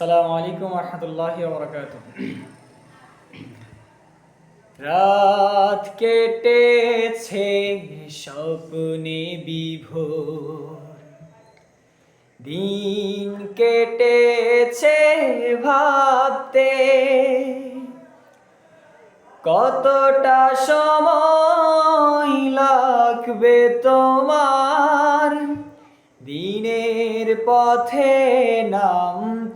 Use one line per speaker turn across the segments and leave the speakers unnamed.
আসসালামু আলাইকুম রহমতুল্লাহ বরকাত রাত কেটেছে স্বপ্নে বিভোর। দিন কেটেছে ভাবতে। কতটা সময় লাগবে তোমার? দিনের পথে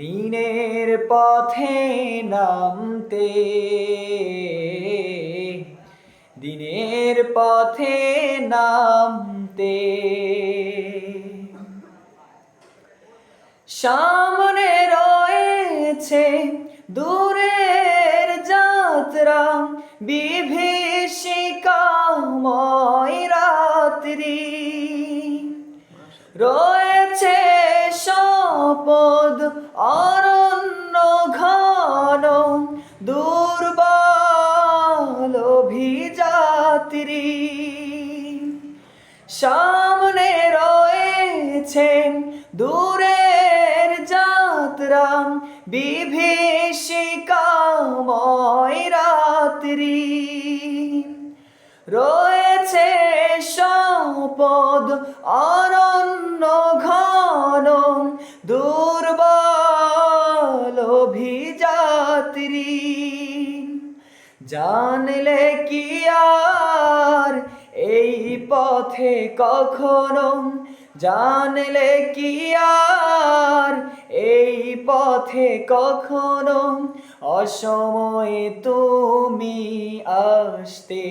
দিনের পথে নামতে। দিনের পথে নামতে। সামনে রয়েছে দূরের যাত্রা বিভীষিকাময় রাত্রি। রয়েছে শপদ অরণ্য ঘন দুর্বল অভিযাত্রী। সামনে রয়েছেন দূরের যাত্রা বিভীষিকাময় রাত্রি। রয়েছে সম্পদ অরণ্য ঘন দুর্বল অভিযাত্রী। জানলে কি আর এই পথে কখনো? জানলে কি আর এই পথে কখনো? অসময়ে তুমি আসতে।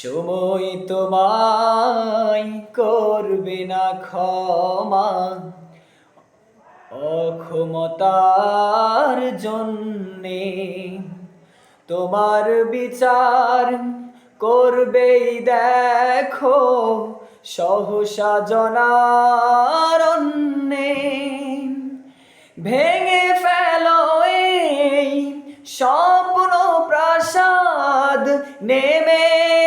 সময় তোমায় করবে না ক্ষমা। অক্ষমতার জন্যে তোমার বিচার করবেই দেখো, সহসা জনারণ্যে ভেঙে ফেলো স্বপ্ন প্রাসাদ নেমে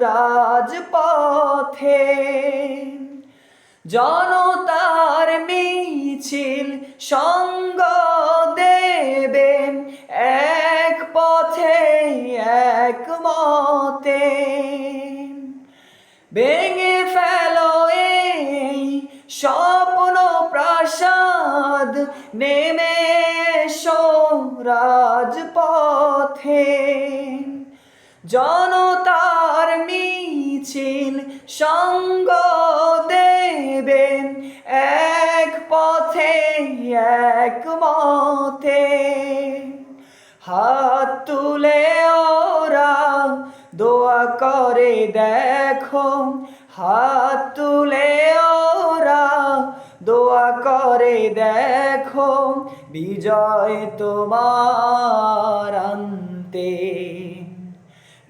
রাজ পথে জনতার মিছিল সঙ্গ দেবেন এক পথে এক মতে। ভেঙে ফেলো এই স্বপ্ন প্রাসাদ, নেমে রাজ পথে জনতার মিছিল সঙ্গ দেবেন। এক পথে, এক মতে। হাত তুলে ওরা দোয়া করে, দেখো। হাত তুলে ওরা দোয়া করে, দেখো। বিজয় তোমার আনতে।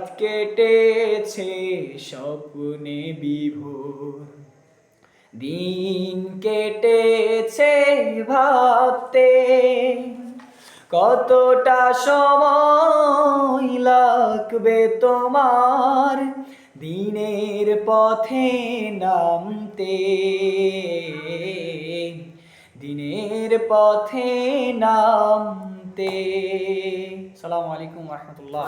রাত কেটেছে স্বপ্নে বিভোর। দিন কেটেছে ভাবতে কতটা সময় লাগবে তোমার দিনের পথে নামতে। দিনের পথে নামতে। সালামু আলাইকুম রহমতুল্লাহ।